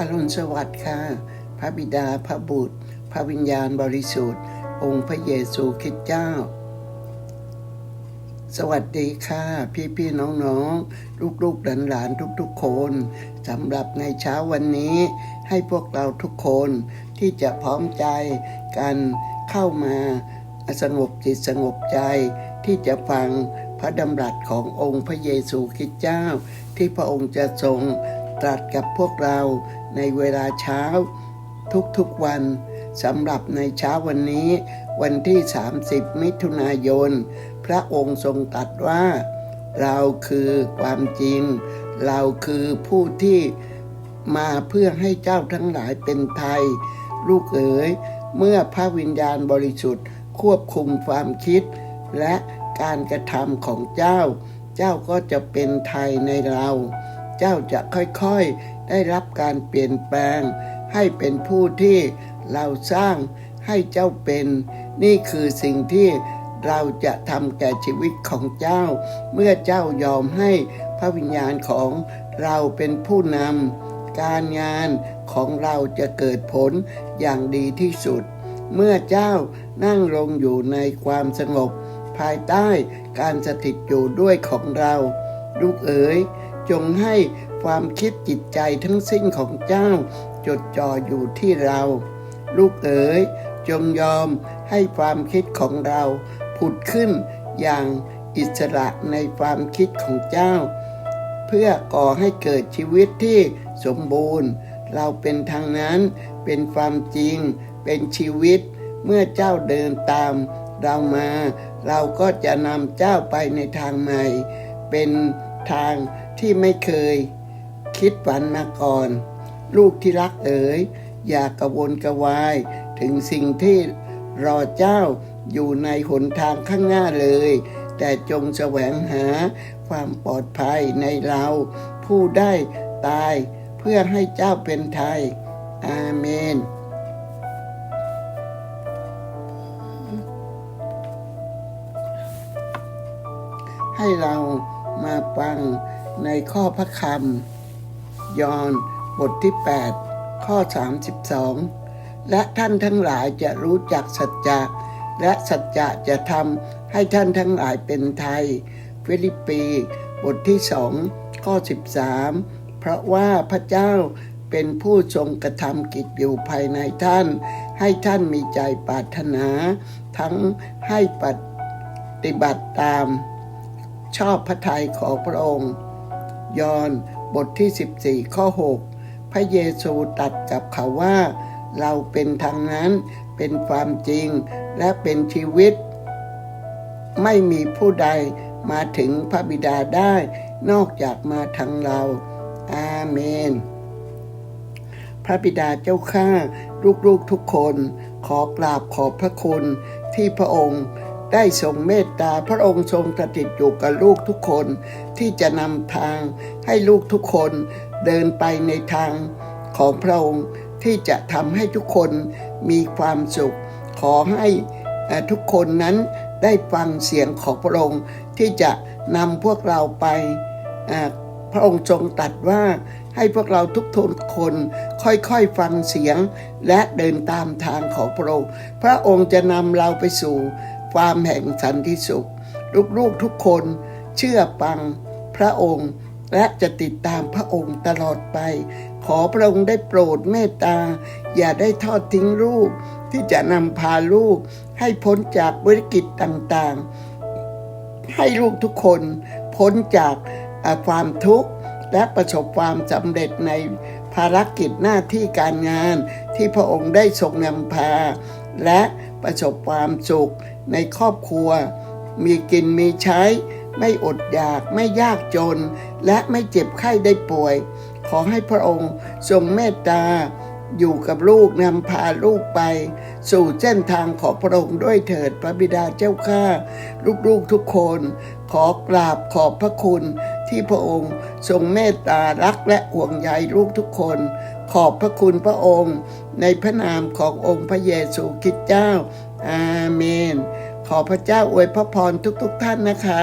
อรุณสวัสดิ์ค่ะ พระบิดา พระบุตร พระวิญญาณบริสุทธิ์ องค์พระเยซูคริสต์เจ้า สวัสดีค่ะ พี่พี่ๆน้องๆลูกๆหลานๆทุกๆคนสำหรับในเช้าวันนี้ ให้พวกเราทุกคนที่จะพร้อมใจกันเข้ามาสงบจิตสงบใจที่จะฟังพระดำรัสขององค์พระเยซูคริสต์เจ้า ที่พระองค์จะทรงตรัสกับพวกเรา ในเวลาเช้าทุกๆวันสำหรับในเช้าวันนี้วันที่ 30 มิถุนายน พระองค์ทรงตรัสว่า เราคือความจริง เราคือผู้ที่มาเพื่อให้เจ้าทั้งหลายเป็นไทย ลูกเอ๋ย เมื่อพระวิญญาณบริสุทธิ์ ควบคุมความคิด และการกระทำของเจ้า เจ้าก็จะเป็นไทยในเรา เจ้าจะค่อยๆ ได้รับการเปลี่ยนแปลง ให้เป็นผู้ที่เราสร้างให้เจ้าเป็น นี่คือสิ่งที่เราจะทำแก่ชีวิตของเจ้า เมื่อเจ้ายอมให้พระวิญญาณของเราเป็นผู้นำการงานของเราจะเกิดผลอย่างดีที่สุด เมื่อเจ้านั่งลงอยู่ในความสงบ ภายใต้การสถิตอยู่ด้วยของเรา ลูกเอ๋ย จงให้ความคิดจิตใจทั้งสิ้นของเจ้า จดจ่ออยู่ที่เรา ลูกเอ๋ยจงยอมให้ความคิดของเราผุดขึ้นอย่างอิสระในความคิดของเจ้า เพื่อก่อให้เกิดชีวิตที่สมบูรณ์ เราเป็นทางนั้นเป็นความจริงเป็นชีวิต เมื่อเจ้าเดินตามเรามา เราก็จะนำเจ้าไปในทางใหม่ เป็นทาง ที่ไม่เคยคิดฝันมาก่อน ลูกที่รักเอ๋ยอย่ากระวนกระวาย ถึงสิ่งที่รอเจ้าอยู่ในหนทางข้างหน้าเลย แต่จงแสวงหาความปลอดภัยในเรา ผู้ได้ตายเพื่อให้เจ้าเป็นไทย อาเมนให้เรามาฟัง ในข้อพระคำยอห์นบทที่ 8 ข้อ 32 และท่านทั้งหลายจะรู้จักสัจจะและสัจจะจะทำให้ท่านทั้งหลายเป็นไทย ฟิลิปปี บทที่สองข้อ 13 เพราะว่าพระเจ้าเป็นผู้ทรงกระทำกิจอยู่ภายในท่าน ให้ท่านมีใจปรารถนา ทั้งให้ปฏิบัติตาม ชอบพระทัยของพระองค์ ยอนบทที่ 14 ข้อ 6 พระเยซูตรัสกับเขาว่า เราเป็นทางนั้นเป็นความจริงและเป็นชีวิต ไม่มีผู้ใดมาถึงพระบิดาได้ นอกจากมาทางเรา อาเมน พระบิดาเจ้าข้าลูกๆทุกคน ขอกราบขอบพระคุณที่พระองค์ ได้ทรงเมตตาพระองค์ทรงสถิตอยู่กับลูกทุกคนที่จะนำทางให้ลูกทุกคนเดินไปในทางของพระองค์ที่จะทำให้ทุกคนมีความสุข ขอให้ทุกคนนั้นได้ฟังเสียงของพระองค์ที่จะนำพวกเราไปพระองค์ทรงตรัสว่าให้พวกเราทุกคนค่อยๆฟังเสียงและเดินตามทางของพระองค์ พระองค์จะนำเราไปสู่ ความแห่งสันติสุข ลูกๆทุกคนเชื่อฟังพระองค์ และจะติดตามพระองค์ตลอดไป ขอพระองค์ได้โปรดเมตตา อย่าได้ทอดทิ้งลูก ที่จะนำพาลูก ให้พ้นจากวิกฤตต่างๆ ให้ลูกทุกคนพ้นจากความทุกข์และประสบความสำเร็จในภารกิจหน้าที่การงานที่พระองค์ได้ทรงนำพา และประสบความสุข ในครอบครัว มีกินมีใช้ ไม่อดอยากไม่ยากจน และไม่เจ็บไข้ได้ป่วย ขอให้พระองค์ทรงเมตตา อยู่กับลูกนำพาลูกไป สู่เส้นทางของพระองค์ด้วยเถิดพระบิดาเจ้าข้าลูกๆทุกคน ขอกราบขอบพระคุณที่พระองค์ทรงเมตตารักและห่วงใยลูกทุกคน ขอบพระคุณพระองค์ ในพระนามขององค์พระเยซูคริสต์เจ้าอา เมน ขอพระเจ้าอวยพระพรทุกๆท่านนะคะ